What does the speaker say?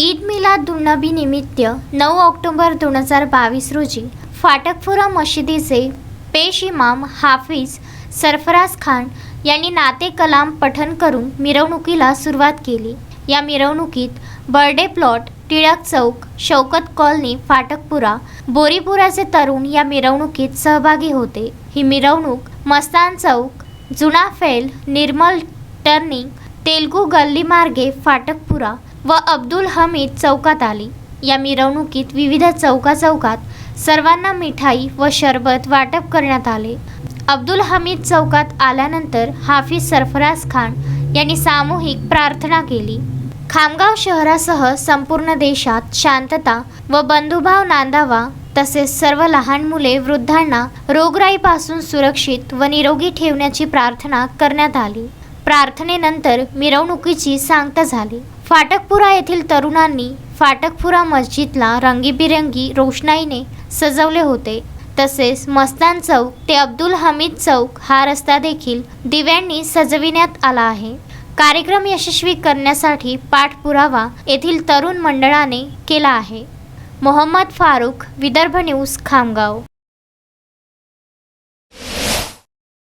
ईद मिलाद दुन्नबी निमित्त नऊ ऑक्टोबर दोन हजार बावीस रोजी फाटकपुरा मशिदीचे पेश इमाम हाफिज सरफराज खान यांनी नाते कलाम पठण करून मिरवणुकीला सुरुवात केली. या मिरवणुकीत बर्डे प्लॉट टिळक चौक शौकत कॉलनी फाटकपुरा बोरीपुराचे तरुण या मिरवणुकीत सहभागी होते. ही मिरवणूक मस्तान चौक जुना फेल निर्मल टर्निंग तेलगू गल्ली मार्गे फाटकपुरा व अब्दुल हमीद चौकात आली. या मिरवणुकीत विविध चौका चौकात सर्वांना मिठाई व शरबत वाटप करण्यात आले. अब्दुल हमीद चौकात आल्यानंतर हाफिज सरफराज खान यांनी सामूहिक प्रार्थना केली. खामगाव शहरासह संपूर्ण देशात शांतता व बंधुभाव नांदावा तसेच सर्व लहान मुले वृद्धांना रोगराईपासून सुरक्षित व निरोगी ठेवण्याची प्रार्थना करण्यात आली. प्रार्थनेनंतर मिरवणुकीची सांगता झाली. फाटकपुरा येथील तरुणांनी फाटकपुरा मस्जिदला रंगीबिरंगी रोषणाईने सजवले होते. तसेच मस्तान चौक ते अब्दुल हमीद चौक हा रस्ता देखील दिव्यांनी सजविण्यात आला आहे. कार्यक्रम यशस्वी करण्यासाठी पाठपुरावा येथील तरुण मंडळाने केला आहे. मोहम्मद फारूक विदर्भ न्यूज खामगाव.